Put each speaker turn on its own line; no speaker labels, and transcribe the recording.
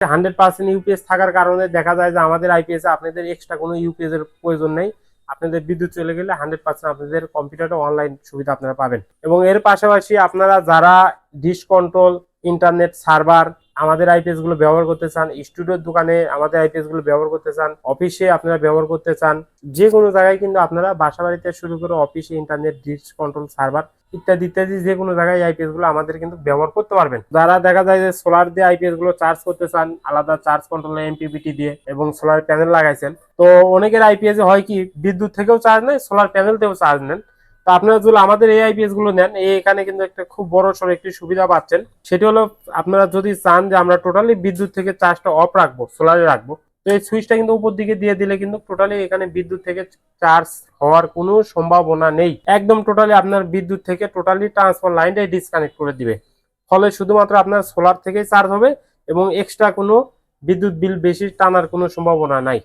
Hundred percent UPS থাকার কারণে দেখা যায় যে আমাদের আইপিএস আপনাদের এক্সট্রা কোনো ইউপিএস এর প্রয়োজন নেই। আপনাদের বিদ্যুৎ চলে গেলে হান্ড্রেড পার্সেন্ট আপনাদের কম্পিউটারে অনলাইন সুবিধা আপনারা পাবেন। এবং এর পাশাপাশি আপনারা যারা ডিস কন্ট্রোল ইন্টারনেট সার্ভার আমাদের আইপিএসগুলো ব্যবহার করতে চান স্টুডিওর দোকানে আমাদের আইপিএসগুলো ব্যবহার করতে চান অফিসে আপনারা ব্যবহার করতে চান যে কোনো জায়গায় কিন্তু আপনারা বাসা বাড়িতে শুরু করে অফিসে ইন্টারনেট ডিশ কন্ট্রোল সার্ভার ইত্যাদি ইত্যাদি যে কোনো জায়গায় আইপিএসগুলো আমাদের কিন্তু ব্যবহার করতে পারবেন। যারা দেখা যায় যে সোলার দিয়ে আইপিএসগুলো চার্জ করতে চান, আলাদা চার্জ কন্ট্রোল এমপিপিটি দিয়ে এবং সোলার প্যানেল লাগাইছেন, তো অনেকের আইপিএস হয় কি, বিদ্যুৎ থেকেও চার্জ নেয় সোলার প্যানেল থেকেও চার্জ নেন। আপনারা যদি আমাদের এই আইপিএসগুলো নেন এখানে কিন্তু একটা খুব বড় সড়ো একটি সুবিধা পাচ্ছেন। সেটি হলো আপনারা যদি চান যে আমরা টোটালি বিদ্যুৎ থেকে চার্জটা অফ রাখব সোলারে রাখব, তো এই সুইচটা কিন্তু উপর দিকে দিয়ে দিলে কিন্তু টোটালি এখানে বিদ্যুৎ থেকে চার্জ হওয়ার কোনো সম্ভাবনা নেই। একদম টোটালি আপনার বিদ্যুৎ থেকে টোটালি ট্রান্সফার লাইনটাই ডিসকানেক্ট করে দিবে। ফলে শুধুমাত্র আপনার সোলার থেকেই চার্জ হবে এবং এক্সট্রা কোনো বিদ্যুৎ বিল বেশি টানার কোনো সম্ভাবনা নাই।